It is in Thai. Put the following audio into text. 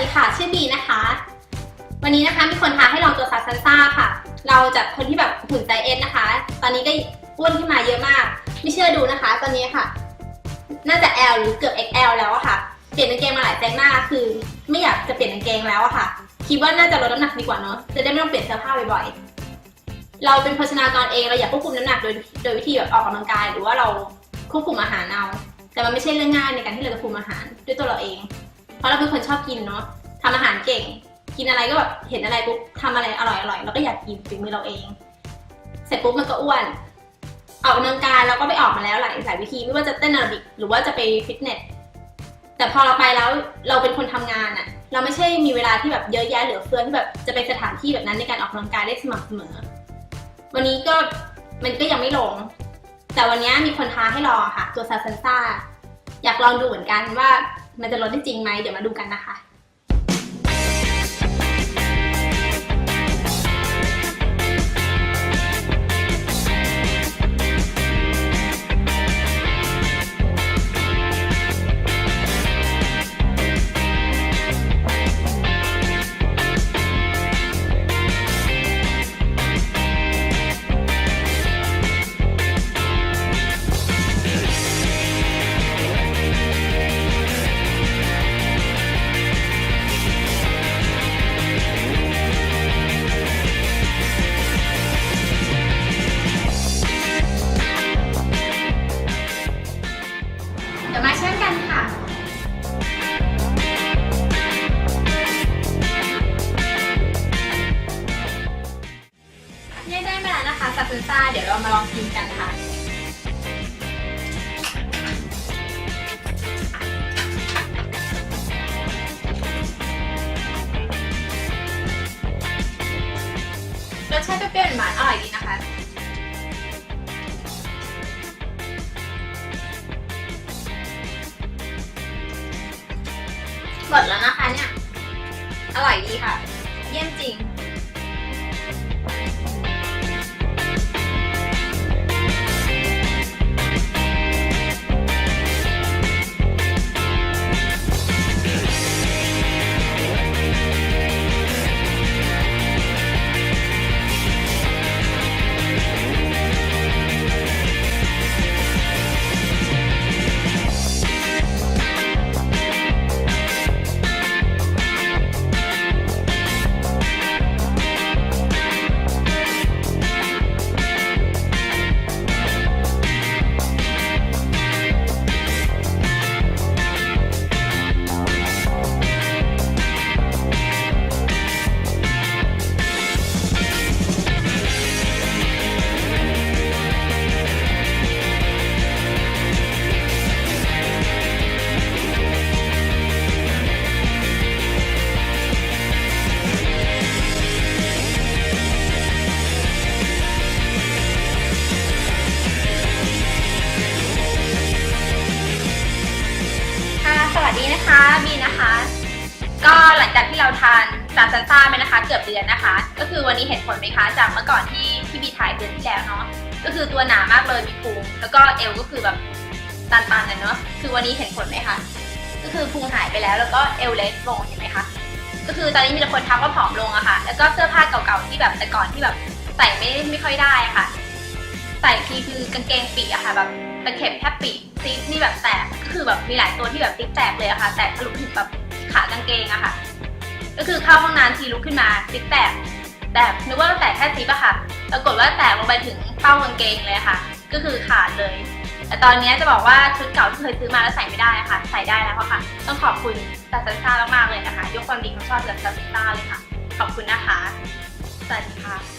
ดีค่ะ ชื่อบีนะคะ วันนี้นะคะมีคนท้าให้ลองตัวซาซันซ่าค่ะ เราจากคนที่แบบหุ่นไซเอสนะคะ ตอนนี้ก็อ้วนขึ้นมาเยอะมาก ไม่เชื่อดูนะคะ ตอนนี้ค่ะ น่าจะ L หรือเกือบ XL แล้วอะค่ะ เปลี่ยนกางเกงมาหลายไซส์มากคือ ไม่อยากจะเปลี่ยนกางเกงแล้วอะค่ะ คิดว่าน่าจะลดน้ำหนักดีกว่าเนาะ จะได้ไม่ต้องเปลี่ยนเสื้อผ้าบ่อยๆ เราเป็นโภชนากรเองเราอยากควบคุมน้ำหนักโดยโดยวิธีแบบออกกำลังกาย หรือว่าเราควบคุมอาหารเอา แต่มันไม่ใช่เรื่องง่ายในการที่เราจะคุมอาหารด้วยตัวเราเอง เพราะเราเป็นคนชอบกินเนาะทำอาหารเก่ง กินอะไรก็แบบเห็นอะไรปุ๊บทำอะไรอร่อยอร่อยเราก็อยากกินฝีมือเราเอง เสร็จปุ๊บมันก็อ้วน ออกกำลังกายเราก็ไปออกมาแล้วหลายหลายวิธีไม่ว่าจะเต้นแอโรบิกหรือว่าจะไปฟิตเนสแต่พอเราไปแล้วเราเป็นคนทำงานอะเราไม่ใช่มีเวลาที่แบบเยอะแยะเหลือเฟือที่แบบจะไปสถานที่แบบนั้นในการออกกำลังกายได้สม่ำเสมอ วันนี้ก็มันก็ยังไม่ลง แต่วันนี้มีคนท้าให้ลองค่ะ ตัวซาซันซ่าอยากลองดูเหมือนกันว่า มันจะลดได้จริงไหมเดี๋ยวมาดูกันนะคะ เดี๋ยวเรามาลองกินกันค่ะ รสชาติเปรี้ยวหวานอร่อยดีนะคะ หมดแล้วนะคะเนี่ย อร่อยดีค่ะ เยี่ยมจริง บีนะคะ ก็หลังจากที่เราทานซาซันซ่าไปนะคะ เกือบเดือนนะคะ ก็คือวันนี้เห็นผลไหมคะ จากเมื่อก่อนที่ที่บีถ่ายเดือนที่แล้วเนาะ ก็คือตัวหนามากเลยมีพุง แล้วก็เอวก็คือแบบตันๆนะเนาะ คือวันนี้เห็นผลไหมคะ ก็คือพุงหายไปแล้ว แล้วก็เอวเล็กลงเห็นไหมคะ ก็คือตอนนี้มีแต่คนทักว่าผอมลงอะค่ะ แล้วก็เสื้อผ้าเก่าๆที่แบบแต่ก่อนที่แบบใส่ไม่ไม่ค่อยได้อะค่ะ ใส่ทีคือกางเกงปีอะค่ะแบบ ตะเข็บแทบปีซิปนี่แบบแตกก็คือแบบมีหลายตัวที่แบบซิปแตกเลยอะค่ะ แตกทะลุถึงแบบขากางเกงอะค่ะ ก็คือเข้าห้องน้ำทีลุกขึ้นมาซิปแตกแต่นึกว่าแตกแค่ซิปอะค่ะ ปรากฏว่าแตกลงไปถึงเป้ากางเกงเลยค่ะ ก็คือขาดเลย แต่ตอนนี้จะบอกว่าชุดเก่าที่เคยซื้อมาแล้วใส่ไม่ได้ค่ะ ใส่ได้แล้วอะค่ะ ต้องขอบคุณซาซันซ่ามากๆเลยนะคะ ยกความดีความชอบจากซาซันซ่าเลยค่ะ ขอบคุณนะคะสวัสดีค่ะ